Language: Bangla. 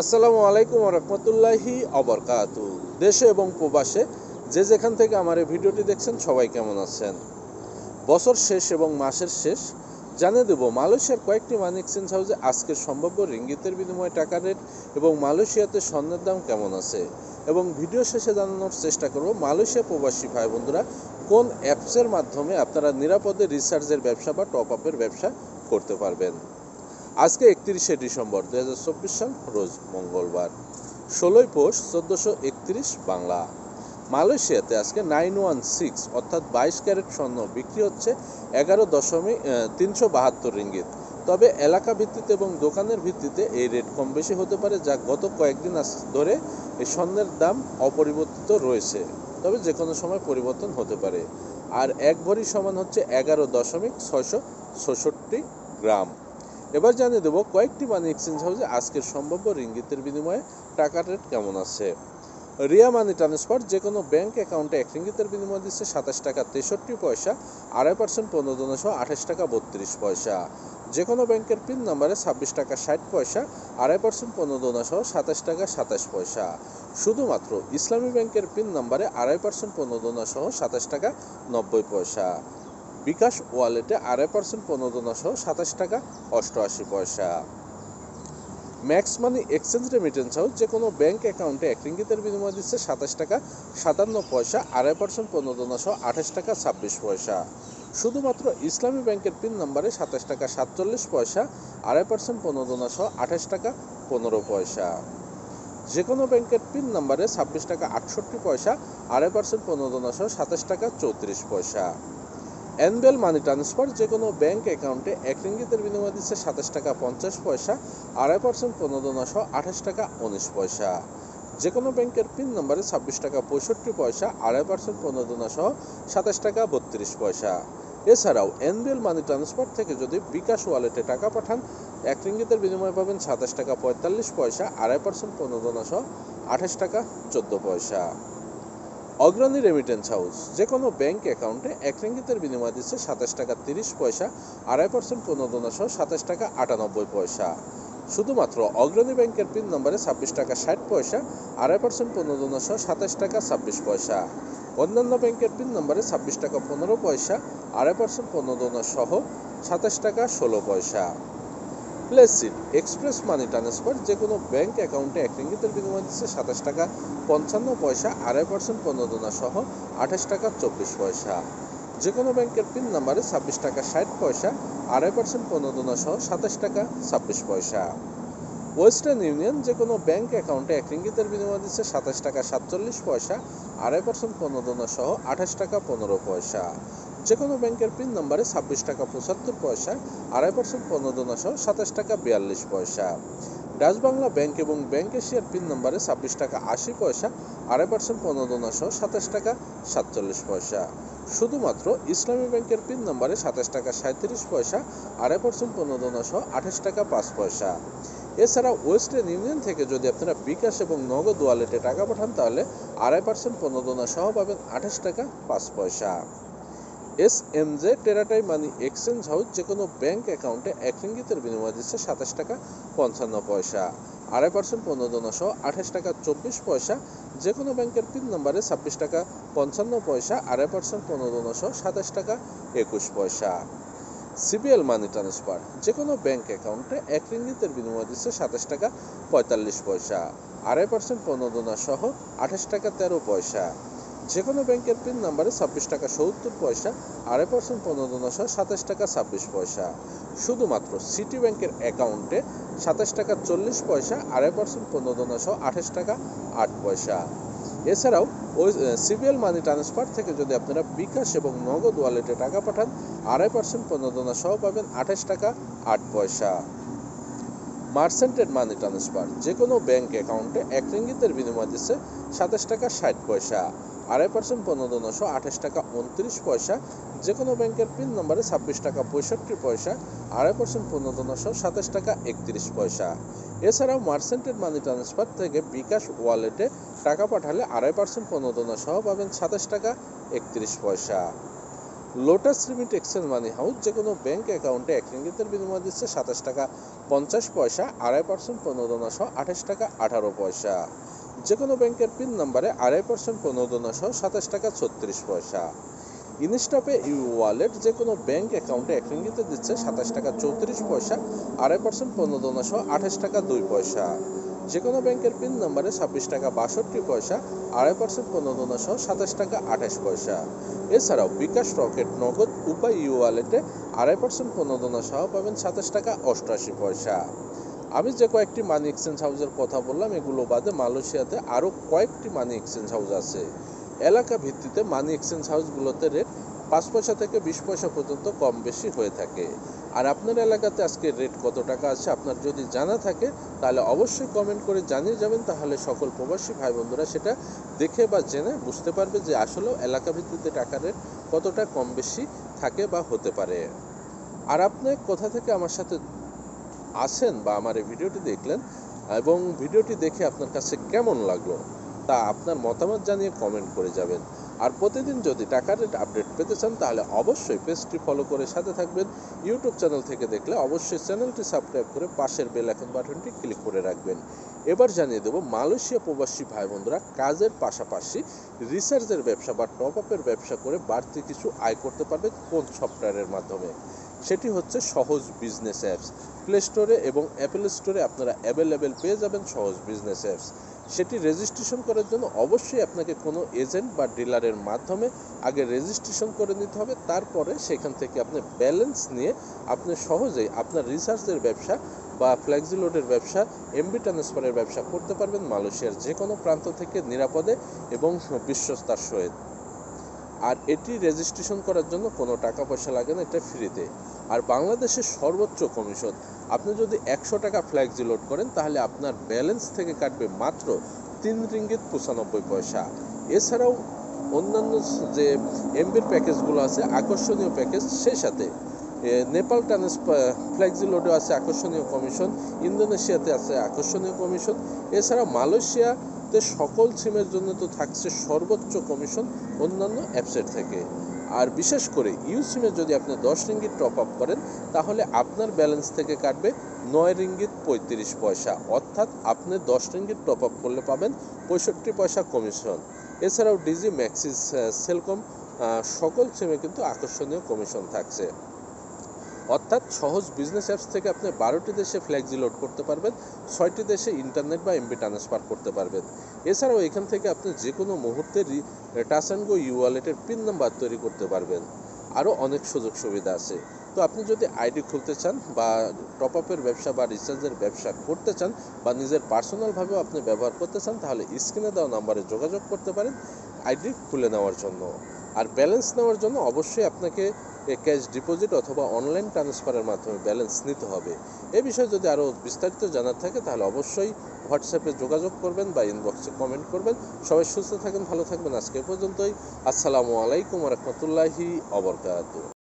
আসসালামু আলাইকুম রহমতুল্লাহি অবরকাত দেশে এবং প্রবাসে যে যেখান থেকে আমার এই ভিডিওটি দেখছেন, সবাই কেমন আছেন? বছর শেষ এবং মাসের শেষ, জানিয়ে দেব, মালয়েশিয়ার কয়েকটি মানি এক্সচেঞ্জ হাউসে আজকের সম্ভাব্য রিঙ্গিতের বিনিময়ে টাকা রেট এবং মালয়েশিয়াতে স্বর্ণের দাম কেমন আছে? এবং ভিডিও শেষে জানানোর চেষ্টা করব, মালয়েশিয়া প্রবাসী ভাই বন্ধুরা, কোন অ্যাপসের মাধ্যমে আপনারা নিরাপদে রিসার্চের ব্যবসা বা টপ আপের ব্যবসা করতে পারবেন? আজকে একত্রিশে ডিসেম্বর দু হাজার চব্বিশ সাল, রোজ মঙ্গলবার। ষোলোই পৌষ চোদ্দোশো একত্রিশ বাংলা। মালয়েশিয়াতে আজকে নাইন ওয়ান সিক্স, অর্থাৎ বাইশ ক্যারেট স্বর্ণ বিক্রি হচ্ছে এগারো দশমিক তিনশো বাহাত্তর রিঙ্গিত। তবে এলাকা ভিত্তিতে এবং দোকানের ভিত্তিতে এই রেট কম বেশি হতে পারে যা গত কয়েকদিন ধরে এই স্বর্ণের দাম অপরিবর্তিত রয়েছে। তবে যে কোনো সময় পরিবর্তন হতে পারে। আর এক ভরি সমান হচ্ছে এগারো দশমিক ছয়শো ছষট্টি গ্রাম। এবার জানিয়ে দেবো কয়েকটি মানি এক্সচেঞ্জ হাউসে আজকের সম্ভাব্য রিঙ্গিতের বিনিময়ে টাকার রেট কেমন আছে। রিয়া মানি ট্রান্সফার যে কোনো ব্যাংক অ্যাকাউন্টে এক রিঙ্গিতের বিনিময় দিচ্ছে সাতাশ টাকা তেষট্টি পয়সা, আড়াই পার্সেন্ট পনেরো সহ আঠাশ টাকা বত্রিশ পয়সা। যে কোনো ব্যাংকের পিন নাম্বারে ছাব্বিশ টাকা ষাট পয়সা, আড়াই পার্সেন্ট পনেরো সহ সাতাশ টাকা সাতাশ পয়সা। শুধুমাত্র ইসলামী ব্যাংকের পিন নাম্বারে আড়াই পার্সেন্ট পনেরো সহ সাতাশ টাকা নব্বই পয়সা। বিকাশ ওয়ালেটে আড়াই পার্সেন্ট পনেরো সহ সাতাশ টাকা অষ্টআশি পয়সা। Max money exchange remittance house যে কোনো ব্যাংক অ্যাকাউন্টে এক রিঙ্গিতের বিনিময় দিচ্ছে সাতাশ টাকা সাতান্ন পয়সা, আড়াই পার্সেন্ট পনেরো সহ আঠাশ টাকা ছাব্বিশ পয়সা। শুধুমাত্র ইসলামী ব্যাংকের পিন নাম্বারে সাতাশ টাকা সাতচল্লিশ পয়সা, আড়াই পার্সেন্ট পনেরো সহ আঠাশ টাকা পনেরো পয়সা। যে কোনো ব্যাংকের পিন নাম্বারে ছাব্বিশ টাকা আটষট্টি পয়সা, আড়াই পার্সেন্ট পনেরো সহ সাতাশ টাকা চৌত্রিশ পয়সা। অ্যানবেল মানি ট্রান্সফার যে কোনো ব্যাঙ্ক অ্যাকাউন্টে এক রিঙ্গিতের বিনিময় দিচ্ছে সাতাশ টাকা পঞ্চাশ পয়সা, আড়াই পার্সেন্ট পনেরো নশো আঠাশ টাকা উনিশ পয়সা। যে কোনো ব্যাংকের পিন নম্বরে ছাব্বিশ টাকা পঁয়ষট্টি পয়সা, আড়াই পার্সেন্ট পনেরো নশো সাতাশ টাকা বত্রিশ পয়সা। এছাড়াও এনবিএল মানি ট্রান্সফার থেকে যদি বিকাশ ওয়ালেটে টাকা পাঠান, এক রিঙ্গিতের বিনিময় পাবেন সাতাশ টাকা পঁয়তাল্লিশ পয়সা, আড়াই পার্সেন্ট পনেরো নশো আঠাশ টাকা চোদ্দ পয়সা। অগ্রণী রেমিটেন্স হাউস যে কোনো ব্যাংক অ্যাকাউন্টে এক রিঙ্গিতের বিনিময় দিচ্ছে সাতাশ টাকা তিরিশ পয়সা, আড়াই পার্সেন্ট প্রণোদনা সহ সাতাশ টাকা আটানব্বই পয়সা। শুধুমাত্র অগ্রণী ব্যাংকের পিন নম্বরে ছাব্বিশ টাকা ষাট পয়সা, আড়াই পার্সেন্ট প্রণোদনা সহ সাতাশ টাকা ছাব্বিশ পয়সা। অন্যান্য ব্যাংকের পিন নম্বরে ছাব্বিশ টাকা পনেরো পয়সা, আড়াই পার্সেন্ট প্রণোদনা সহ সাতাশ টাকা ষোলো পয়সা। প্লেসিট এক্সপ্রেস মানি ট্রান্সফার যে কোনো ব্যাংক অ্যাকাউন্টে এক রিঙ্গিতের বিনিময় দিচ্ছে সাতাশ টাকা পঞ্চান্ন পয়সা, আড়াই পার্সেন্ট প্রণোদনা সহ আঠাশ টাকা চব্বিশ পয়সা। যে কোনো ব্যাংকের পিন নাম্বারে ছাব্বিশ টাকা ষাট পয়সা, আড়াই পার্সেন্ট প্রণোদনা সহ সাতাশ টাকা ছাব্বিশ পয়সা। ওয়েস্টার্ন ইউনিয়ন যে কোনো ব্যাংক অ্যাকাউন্টে এক রিঙ্গিতের বিনিময় দিচ্ছে সাতাশ টাকা সাতচল্লিশ পয়সা, আড়াই পার্সেন্ট প্রণোদনা সহ আঠাশ টাকা পনেরো পয়সা। যে কোনো ব্যাংকের পিন নাম্বারে ছাব্বিশ টাকা পঁচাত্তর পয়সা, আড়াই পার্সেন্ট প্রণোদনা সহ সাতাশ টাকা বিয়াল্লিশ পয়সা। ডাচ বাংলা ব্যাংক এবং ব্যাংক এশিয়ার পিন নাম্বারে ছাব্বিশ টাকা আশি পয়সা, আড়াই পার্সেন্ট প্রণোদনা সহ সাতাশ টাকা সাতচল্লিশ পয়সা। শুধুমাত্র ইসলামী ব্যাংকের পিন নাম্বারে সাতাশ টাকা সাঁত্রিশ পয়সা, আড়াই পার্সেন্ট প্রণোদনা সহ আঠাশ টাকা পাঁচ পয়সা। এছাড়া ওয়েস্টার্ন ইউনিয়ন থেকে যদি আপনারা বিকাশ এবং নগদ ওয়ালেটে টাকা পাঠান, তাহলে আড়াই পার্সেন্ট প্রণোদনা সহ পাবেন আঠাশ টাকা পাঁচ পয়সা। এস এম জে টেরাটাই মানি এক্সচেঞ্জ হাউস যে কোনো ব্যাংক অ্যাকাউন্টে এক রিঙ্গিতের বিনিময় দিচ্ছে সাতাশ টাকা পঞ্চান্ন পয়সা। আড়াই পার্সেন্ট প্রণোদনা সহ আঠাশ টাকা চব্বিশ পয়সা যে কোনো ব্যাংকের পিন নাম্বারে ছাব্বিশ টাকা পঞ্চান্ন পয়সা, আড়াই পার্সেন্ট প্রণোদনা সহ সাতাশ টাকা একুশ পয়সা। সিবিএল মানি ট্রান্সফার যে কোনো ব্যাংক অ্যাকাউন্টে এক রিঙ্গিতের বিনিময় দিচ্ছে সাতাশ টাকা পঁয়তাল্লিশ পয়সা, আড়াই পার্সেন্ট প্রণোদনা সহ আঠাশ টাকা তেরো পয়সা। যে কোনো ব্যাংকের পিন নাম্বারে ছাব্বিশ টাকা সত্তর পয়সা, আড়াই পার্সেন্ট প্রণোদনা সহ সাতাশ টাকা ছাব্বিশ পয়সা। শুধুমাত্র সিটি ব্যাংকের অ্যাকাউন্টে সাতাশ টাকা চল্লিশ পয়সা, আড়াই পার্সেন্ট প্রণোদনা সহ আঠাশ টাকা আট পয়সা। এছাড়াও, ওই সিবিএল মানি ট্রান্সফার থেকে যদি আপনারা বিকাশ এবং নগদ ওয়ালেটে টাকা পাঠান, আড়াই পার্সেন্ট প্রণোদনা সহ পাবেন আঠাশ টাকা আট পয়সা। মার্সেন্টেড মানি ট্রান্সফার যে কোনো ব্যাংক অ্যাকাউন্টে এক রিঙ্গিতের বিনিময় দিচ্ছে সাতাশ টাকা ষাট পয়সা। আড়াই পার্সেন্ট পনেরোশো আঠাশ টাকা উনত্রিশ পয়সা যে কোনো ব্যাংকের পিন নম্বরে ছাব্বিশ টাকা পঁয়ষট্টি পয়সা, আড়াই পার্সেন্ট পনেরোশো সাতাশ টাকা একত্রিশ পয়সা। এছাড়াও মার্সেন্টেড মানি ট্রান্সফার থেকে বিকাশ ওয়ালেটে টাকা পাঠালে আড়াই পার্সেন্ট প্রণোদনা সহ পাবেন সাতাশ টাকা একত্রিশ পয়সা। Lotus remit exchange money house যে কোনো ব্যাংক অ্যাকাউন্টে এক রিঙ্গিতের বিনিময় দিচ্ছে সাতাশ টাকা পঞ্চাশ পয়সা, আড়াই পার্সেন্ট প্রণোদনা সহ আঠাশ টাকা আঠারো পয়সা। যে কোনো ব্যাংকের পিন নাম্বারে আড়াই পার্সেন্ট প্রণোদনা সহ সাতাশ টাকা ছত্রিশ পয়সা। ইনস্টপে ইউ ওয়ালেট যে কোনো ব্যাংক অ্যাকাউন্টে এক রিঙ্গিতে দিচ্ছে সাতাশ টাকা চৌত্রিশ পয়সা, আড়াই পার্সেন্ট প্রণোদনা সহ আঠাশ টাকা দুই পয়সা। যে কোনো ব্যাংকের পিন নাম্বারে ছাব্বিশ টাকা বাষট্টি পয়সা, আড়াই পার্সেন্ট প্রণোদনা সহ সাতাশ টাকা আঠাশ পয়সা। এছাড়াও বিকাশ রকেট নগদ উপায় ইউ ওয়ালেটে আড়াই পার্সেন্ট প্রণোদনা সহ পাবেন সাতাশ টাকা অষ্টআশি পয়সা। আমি যে কয়েকটি মানি এক্সচেঞ্জ হাউসের কথা বললাম, এগুলো বাদে মালয়েশিয়াতে আরও কয়েকটি মানি এক্সচেঞ্জ হাউস আছে। এলাকা ভিত্তিতে মানি এক্সচেঞ্জ হাউসগুলোতে রেট পাঁচ পয়সা থেকে বিশ পয়সা পর্যন্ত কম বেশি হয়ে থাকে। আর আপনার এলাকাতে আজকে রেট কত টাকা আছে, আপনার যদি জানা থাকে, তাহলে অবশ্যই কমেন্ট করে জানিয়ে যাবেন, তাহলে সকল প্রবাসী ভাই বন্ধুরা সেটা দেখে বা জেনে বুঝতে পারবে যে আসলেও এলাকা ভিত্তিতে টাকা রেট কতটা কম বেশি থাকে বা হতে পারে। আর আপনি কোথা থেকে আমার সাথে আছেন বা আমার এই ভিডিওটি দেখলেন এবং ভিডিওটি দেখে আপনার কাছে কেমন লাগল তা আপনার মতামত জানিয়ে কমেন্ট করে যাবেন। আর প্রতিদিন যদি টাকার রেট আপডেট পেতে চান, তাহলে অবশ্যই পেজটি ফলো করে সাথে থাকবেন। ইউটিউব চ্যানেল থেকে দেখলে অবশ্যই চ্যানেলটি সাবস্ক্রাইব করে পাশের বেল আইকন বাটনটি ক্লিক করে রাখবেন। এবার জানিয়ে দেবো, মালয়েশিয়া প্রবাসী ভাই বন্ধুরা কাজের পাশাপাশি রিসার্চের ব্যবসা বা টপ আপের ব্যবসা করে বাড়তি কিছু আয় করতে পারবে কোন সফটওয়্যারের মাধ্যমে? সেটি হচ্ছে সহজ বিজনেস অ্যাপস প্লে স্টোরে এবং অ্যাপেল স্টোরে আপনারা অ্যাভেলেবেল পেয়ে যাবেন সহজ বিজনেস অ্যাপস সেটি রেজিস্ট্রেশন করার জন্য অবশ্যই আপনাকে কোনো এজেন্ট বা ডিলারের মাধ্যমে আগে রেজিস্ট্রেশন করে নিতে হবে। তারপরে সেখান থেকে আপনি ব্যালেন্স নিয়ে আপনি সহজেই আপনার রিসার্চের ব্যবসা বা ফ্লেক্সিলোডের ব্যবসা এমবি ট্রান্সফারের ব্যবসা করতে পারবেন মালয়েশিয়ার যে কোনো প্রান্ত থেকে নিরাপদে এবং বিশ্বস্তার সহিত। আর এটি রেজিস্ট্রেশন করার জন্য কোনো টাকা পয়সা লাগে না, এটা ফ্রিতে আর বাংলাদেশের সর্বোচ্চ কমিশন। আপনি যদি একশো টাকা ফ্ল্যাক্সি লোড করেন, তাহলে আপনার ব্যালেন্স থেকে কাটবে মাত্র তিন রিঙ্গিত পঁচানব্বই পয়সা। এছাড়াও অন্যান্য যে এমবির প্যাকেজগুলো আছে, আকর্ষণীয় প্যাকেজ সেই সাথে। নেপাল ট্রান্স ফ্ল্যাক্সি লোডে আছে আকর্ষণীয় কমিশন, ইন্দোনেশিয়াতে আছে আকর্ষণীয় কমিশন। এছাড়া মালয়েশিয়াতে সকল সিমের জন্য তো থাকছে সর্বোচ্চ কমিশন অন্যান্য অ্যাপসের থেকে। আর বিশেষ করে ইউ সিমে যদি আপনি দশ রিঙ্গিত টপ আপ করেন, তাহলে আপনার ব্যালেন্স থেকে কাটবে নয় রিঙ্গিত পঁয়ত্রিশ পয়সা। অর্থাৎ আপনি দশ রিঙ্গিত টপ আপ করলে পাবেন পঁয়ষট্টি পয়সা কমিশন এছাড়াও ডিজি ম্যাক্সিস সেলকম সকল সিমে কিন্তু আকর্ষণীয় কমিশন থাকছে। অর্থাৎ সহজ বিজনেস অ্যাপস থেকে আপনি বারোটি দেশে ফ্ল্যাগজি লোড করতে পারবেন, ছয়টি দেশে ইন্টারনেট বা এমবি ট্রান্সফার করতে পারবেন। এছাড়াও এখান থেকে আপনি যে কোনো মুহূর্তে টাচ অ্যান্ড গো ইউ ওয়ালেটের পিন নাম্বার তৈরি করতে পারবেন। আরও অনেক সুযোগ সুবিধা আছে। তো আপনি যদি আইডি খুলতে চান বা টপ আপের ব্যবসা বা রিচার্জের ব্যবসা করতে চান বা নিজের পার্সোনালভাবেও আপনি ব্যবহার করতে চান, তাহলে স্ক্রিনে দেওয়া নাম্বারে যোগাযোগ করতে পারেন, আইডি খুলে নেওয়ার জন্য। আর ব্যালেন্স নেওয়ার জন্য অবশ্যই আপনাকে ক্যাশ ডিপোজিট অথবা অনলাইন ট্রান্সফারের মাধ্যমে ব্যালেন্স নিতে হবে। এ বিষয়ে যদি আরও বিস্তারিত জানার থাকে, তাহলে অবশ্যই হোয়াটসঅ্যাপে যোগাযোগ করবেন বা ইনবক্সে কমেন্ট করবেন। সবাই সুস্থ থাকেন, ভালো থাকবেন। আজকে পর্যন্তই। আসসালামু আলাইকুম রহমতুল্লাহি অবরকাত